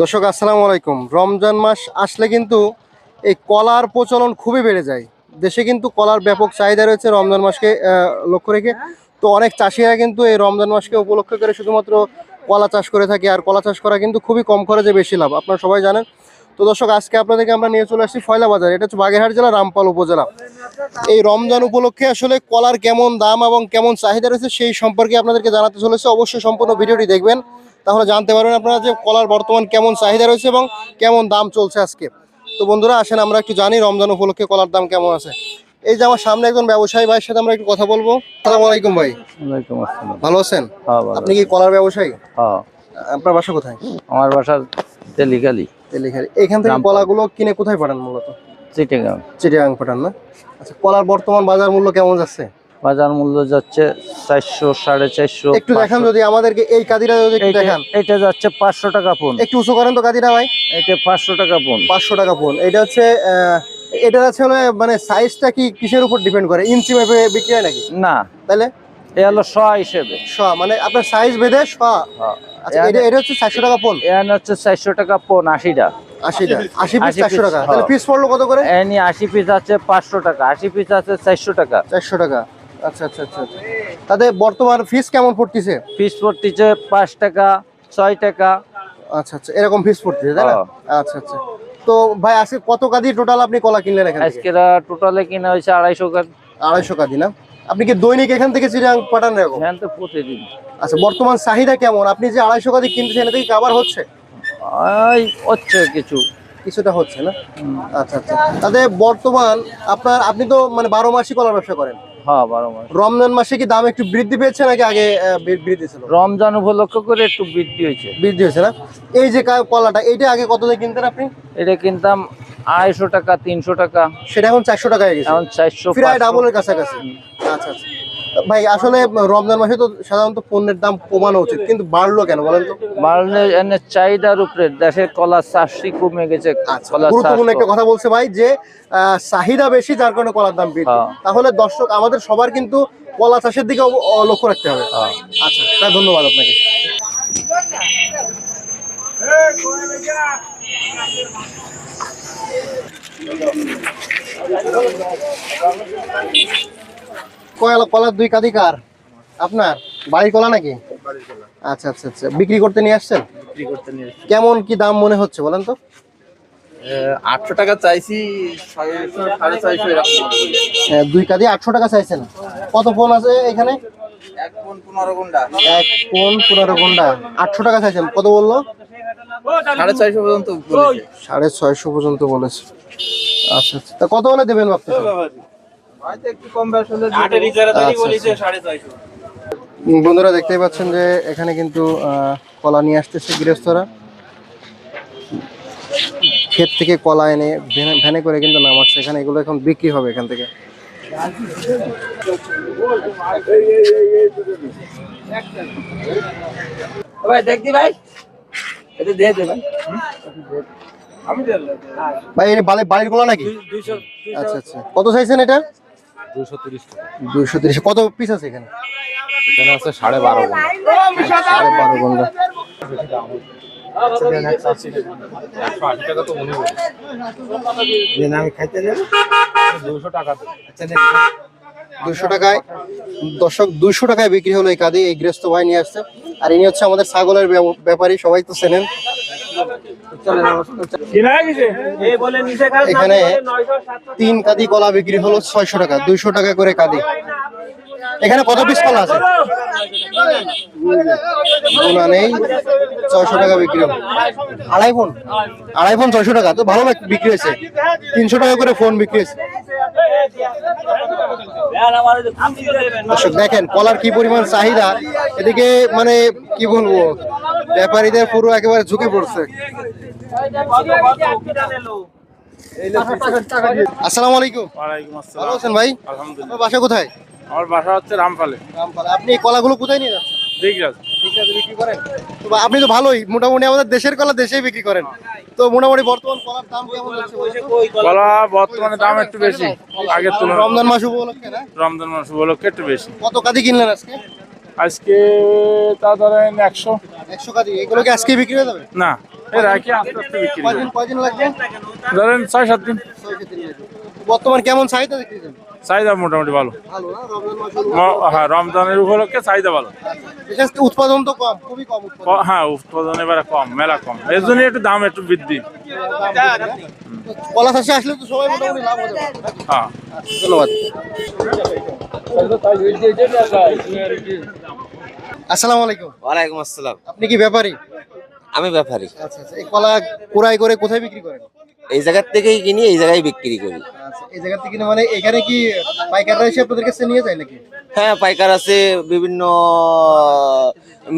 দর্শক, আসসালামু আলাইকুম। রমজান মাস আসলে কিন্তু এই কলার প্রচলন খুবই বেড়ে যায়। দেশে কিন্তু কলার ব্যাপক চাহিদা রয়েছে রমজান মাসকে লক্ষ্য রেখে। তো অনেক চাষিরা কিন্তু এই রমজান মাসকে উপলক্ষ করে শুধুমাত্র কলা চাষ করে থাকে, আর কলা চাষ করা কিন্তু খুবই কম খরচে বেশি লাভ। আপনারা সবাই জানেন তো দর্শক আজকে আপনাদেরকে আমরা নিয়ে চলে আসছি ফয়লা বাজার। এটা হচ্ছে বাগেরহাট জেলা রামপাল উপজেলা। এই রমজান উপলক্ষে আসলে কলার কেমন দাম এবং কেমন চাহিদা রয়েছে সেই সম্পর্কে আপনাদেরকে জানাতে চলেছে। অবশ্যই সম্পূর্ণ ভিডিওটি দেখবেন। তাহলে জানতে পারবেন আপনারা যে কলার বর্তমান কেমন চাহিদা রয়েছে এবং কেমন দাম চলছে আজকে। তো বন্ধুরা আসেন আমরা একটু জানি রমজান উপলক্ষে কলার দাম কেমন আছে। এই যে আমার সামনে একজন ব্যবসায়ী ভাইয়ের সাথে আমরা একটু কথা বলব। আসসালামু আলাইকুম ভাই। আসসালাম। ভালো আছেন? হ্যাঁ আপনি কি কলার ব্যবসায়ী? হ্যাঁ। আপনার বাসা কোথায়? আমার বাসা তেলিকালি তেলিখালি এখান থেকে কলাগুলো কিনে কোথায় পাঠান মূলত? চিটিগাং পাঠান না? আচ্ছা কলার বর্তমান বাজার মূল্য কেমন যাচ্ছে? বাজার মূল্য যাচ্ছে চারশো সাড়ে চারশো একটু দেখান যদি আমাদেরকে এই কাদিটা যদি একটু দেখান। এটা যাচ্ছে পাঁচশো টাকা ফোন একটু উঁচু করেন তো কাদিটা ভাই। এটা পাঁচশো টাকা ফোন পাঁচশো টাকা ফোন এটা হচ্ছে এটা হচ্ছে মানে সাইজটা কি কিসের উপর ডিপেন্ড করে? ইঞ্চি মেপে বিক্রি হয় নাকি? না। তাহলে? এ হলো শ হিসেবে। শ মানে আপনার সাইজ বেঁধে শ। হ্যাঁ। আচ্ছা এটা এটা হচ্ছে চারশো টাকা হচ্ছে পিস 80 টাকা। তাহলে পিস পড়ল কত করে? এনি পিস আছে পাঁচশো টাকা। আশি পিস আছে চারশো টাকা। চারশো টাকা। আচ্ছা আচ্ছা আচ্ছা আচ্ছা। তাদের বর্তমান ফিস কেমন পড়তেছে? পিস পড়তেছে পাঁচ টাকা ছয় টাকা। আচ্ছা আচ্ছা। এরকম ফিস পড়তেছে তাই না? হ্যাঁ। আচ্ছা আচ্ছা। তো ভাই আজকে কত কাদি টোটাল আপনি কলা কিনলেন এখান আজকে টোটালে কিনা হয়েছে আড়াইশো টাকা আড়াইশো কাদি না? আপনি কি দৈনিক এখান থেকে চিরাং পাঠান এরকম? এখান তো প্রতিদিন। আচ্ছা বর্তমান চাহিদা কেমন? আপনি যে আড়াইশো কাদি কিনতেছেন এটা কি কাবার হচ্ছে? হচ্ছে কিছু। কিছুটা হচ্ছে না? আচ্ছা আচ্ছা। তাতে বর্তমান আপনার আপনি তো মানে বারো মাসই কলার ব্যবসা করেন। হ্যাঁ বারো মাস। রমজান মাসে কি দাম একটু বৃদ্ধি পেয়েছে নাকি আগে বৃদ্ধি ছিল? রমজান উপলক্ষ করে একটু বৃদ্ধি হয়েছে। বৃদ্ধি হয়েছে না? এই যে কলাটা এইটা আগে কত দিয়ে কিনতেন আপনি? এটা কিনতাম আড়াইশো টাকা তিনশো টাকা। সেটা এখন চারশো টাকা এখন চারশো প্রায় ডাবলের কাছাকাছি। আচ্ছা আচ্ছা। ভাই আসলে রমজান মাসে তো সাধারণত পণ্যের দাম কমানো উচিত কিন্তু বাড়লো কেন বলেন তো? বাড়লে এনে চাহিদার উপরে দেশের কলা চাষই কমে গেছে আচ্ছা গুরুত্বপূর্ণ একটা কথা বলছে ভাই যে আহ, চাহিদা বেশি যার কারণে কলার দাম বৃদ্ধি। হ্যাঁ। তাহলে দর্শক আমাদের সবার কিন্তু কলা চাষের দিকে অব- লক্ষ্য রাখতে হবে। হ্যাঁ। আচ্ছা তাই ধন্যবাদ আপনাকে। কয়লা কলার দুই কাদি কার? আপনার? বাড়ির কলা নাকি? আচ্ছা আচ্ছা আচ্ছা। বিক্রি করতে নিয়ে আসছেন? কেমন কি দাম মনে হচ্ছে বলেন তো? আটশো টাকা চাইছি সাড়ে এরকম। হ্যাঁ, দুই কাদি আটশো টাকা চাইছেন। কত ফোন আছে এখানে? এক পনেরো ঘণ্টা এক কোন পনেরো ঘণ্টা আটশো টাকা চাইছেন। কত বলল? সাড়ে ছয়শো পর্যন্ত সাড়ে ছয়শো পর্যন্ত বলেছে। আচ্ছা আচ্ছা। তা কত হলে দেবেন ভাবতেছেন? হয়তো একটু কম বেশ হলে দিয়ে দেবো। আচ্ছা, আচ্ছা। বন্ধুরা দেখতেই পাচ্ছেন যে এখানে কিন্তু আহ, কলা নিয়ে আসতেছে গৃহস্থরা। ক্ষেত থেকে কলা এনে ভ্যানে- ভ্যানে করে কিন্তু নামাচ্ছে। এখানে এগুলো এখন বিক্রি হবে এখান থেকে। ভাই ভাই? এটা দিয়ে দেবেন আমি ভাই বাড়ির কলা নাকি? আচ্ছা আচ্ছা। কত চাইছেন এটা? দুইশো তিরিশ কত পিস আছে এখানে? এখানে আছে সাড়ে বারো ঘণ্টা সাড়ে বারো ঘণ্টা হয়। দুশো। দুশো টাকায়। দর্শক দুশো টাকায় বিক্রি হলো এই কাদি এই গৃহস্থ ভাই নিয়ে আসছে। আর ইনি হচ্ছে আমাদের ছাগলের ব্যাপ- ব্যাপারী। সবাই তো চেনেন। এখানে তিন কাদি কলা বিক্রি হলো ছয়শো টাকা দুইশো টাকা করে কাদি। এখানে কত পিস কলা আছে? গোনা নেই ছয়শো টাকা বিক্রি হলো আড়াই ফোন? আড়াই ফোন ছয়শো টাকা তো ভালো বিক- বিক্রি হয়েছে। তিনশো টাকা করে ফোন বিক্রি হয়েছে। দেখেন কলার কি পরিমাণ চাহিদা এদিকে মানে কি বলব? ব্যাপারীদের পুরো একেবারে ঝুঁকে পড়ছে। আসসালামু আলাইকুম। ওয়ালাইকুম ভালো আছেন ভাই? আলহামদুলিল্লাহ। বাসা কোথায়? আমার বাসা হচ্ছে রামপালে। রামপালে। আপনি এই কলাগুলো কোথায় নিয়ে যাচ্ছেন? ঠিক আছে বিক্রি করেন? তো আপনি তো ভালোই। মোটামুটি আমাদের দেশের কলা দেশেই বিক্রি করেন। তো মোটামুটি বর্তমান কলার দাম কেমন যাচ্ছে কলা বর্তমানে দাম একটু বেশি। আগের তুলনায় রমজান মাস উপলক্ষে না? রমজান মাস উপলক্ষে একটু বেশি। কত কাদি কিনলেন আজকে? আজকে তা ধরেন একশো। একশো কাজি এগুলো কি আজকে বিক্রি হয়ে যাবে? না এই রাখি আস্তে আস্তে বিক্রি করি। কয়দিন কয়দিন লাগবে? ধরেন ছয় সাত দিন। বর্তমান কেমন চাহিদা চাহিদা মোটামুটি ভালো। হ্যাঁ রমজানের উপলক্ষে চাহিদা ভালো। উৎপাদন তো কম খুবই কম হ্যাঁ উৎপাদন এবারে কম মেলা কম। এর জন্য একটু দাম একটু বৃদ্ধি। কলা চাষে আসলে তো সবাই মোটামুটি লাভ পারে। হ্যাঁ। ধন্যবাদ। আসসালামু আলাইকুম। ওয়ালাইকুম আসসালাম। আপনি কি ব্যাপারী? আমি ব্যাপারী। আচ্ছা আচ্ছা এই কলা কুড়াই করে কোথায় বিক্রি করেন? এই জায়গার থেকেই কিনি এই জায়গায় বিক্রি করি। আচ্ছা এই জায়গা থেকে কিনে মানে এখানে কি পাইকাররা এসে আপনাদের কাছে নিয়ে যায় নাকি? হ্যাঁ পাইকার আছে বিভিন্ন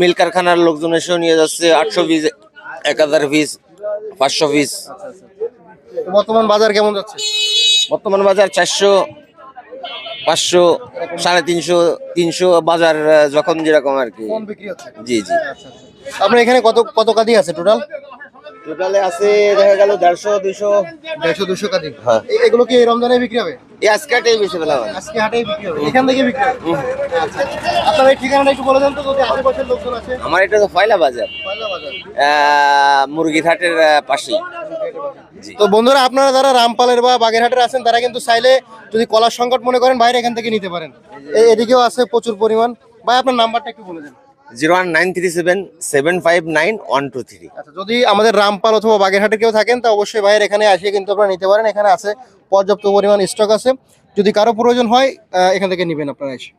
মিল কারখানার লোকজন এসেও নিয়ে যাচ্ছে আটশো পিস এক হাজার পিস পাঁচশো পিস। বর্তমান বাজার কেমন যাচ্ছে? বর্তমান বাজার চারশো পাঁচশো সাড়ে তিনশো তিনশো বাজার যখন যেরকম আর কি। কোন বিক্রি হচ্ছে। জি জি। আপনার এখানে কত কত কাদি আছে টোটাল টোটালে আছে দেখা গেল দেড়শো দুশো দেড়শো দুশো কাদি। হ্যাঁ। এগুলো কি এই রমজানে বিক্রি হবে? বেশি হয়। আজকে হাটেই বিক্রি হবে। এখান থেকে বিক্রি হবে? আচ্ছা। আপনার এই ঠিকানাটা একটু বলে দেন তো যদি আশেপাশের লোকজন আছে? আমার এটা তো ফয়লা বাজার। পয়লা বাজার। আহ, মুরগিরহাটের আহ, পাশেই। তো বন্ধুরা আপনারা যারা রামপালের বা বাগেরহাটের আছেন তারা কিন্তু চাইলে যদি কলার সংকট মনে করেন বাইরে এখান থেকে নিতে পারেন। এদিকেও আছে প্রচুর পরিমাণ। ভাই আপনার নাম্বারটা একটু বলে দেন। Zero one nine three seven seven five nine one two three. আচ্ছা যদি আমাদের রামপাল অথবা বাগেরহাটে কেউ থাকেন তা অবশ্যই ভাইয়ের এখানে আসিয়ে কিন্তু আপনারা নিতে পারেন। এখানে আছে পর্যাপ্ত পরিমাণ স্টক আছে। যদি কারও প্রয়োজন হয় এখান থেকে নেবেন আপনারা এসে।